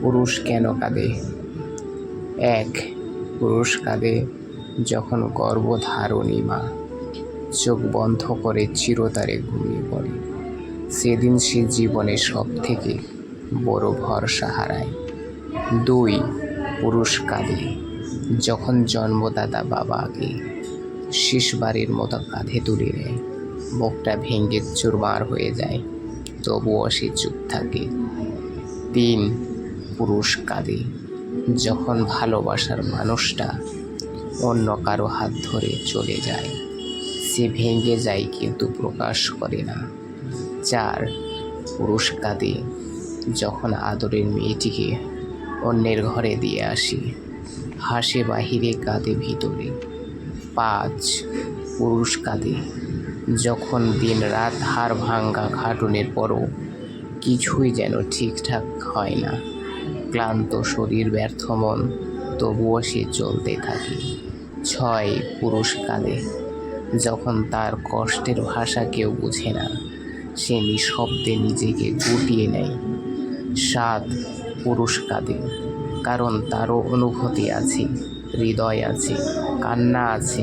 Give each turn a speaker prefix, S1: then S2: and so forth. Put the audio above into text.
S1: পুরুষ কেন কাঁদে? এক, পুরুষ কাঁদে যখন গর্ভধারণী মা চোখ বন্ধ করে চিরতারে ঘুমিয়ে পড়ে। সেদিন সে জীবনে সব থেকে বড় ভরসা হারায় দুই, পুরুষ কাঁদে যখন জন্মদাতা বাবাকে শেষবারের মতো কাঁধে তুলে নেয়। বুকটা ভেঙে চুরমার হয়ে যায়। তবুও সে চুপ থাকে। তিন পুরুষ কাঁদে। যখন ভালোবাসার মানুষটা অন্য কারও হাত ধরে চলে যায়, সে ভেঙে যায় কিন্তু প্রকাশ করে না। চার পুরুষ কাঁদে। যখন আদরের মেয়েটিকে অন্যের ঘরে দিয়ে আসি, হাসে বাহিরে কাঁদে ভিতরে। পাঁচ পুরুষ কাঁদে। যখন দিন রাত হাড় ভাঙ্গা খাটুনের পরও কিছুই যেন ঠিকঠাক হয় না। ক্লান্ত শরীর, ব্যর্থ মন, তবুও সে চলতে থাকে ছয় পুরুষ কাঁদে যখন তার কষ্টের ভাষা কেউ বুঝে না, সে নিঃশব্দে নিজেকে গুটিয়ে নেয় সাত পুরুষ কাঁদে কারণ তারও অনুভূতি আছে, হৃদয় আছে, কান্না আছে।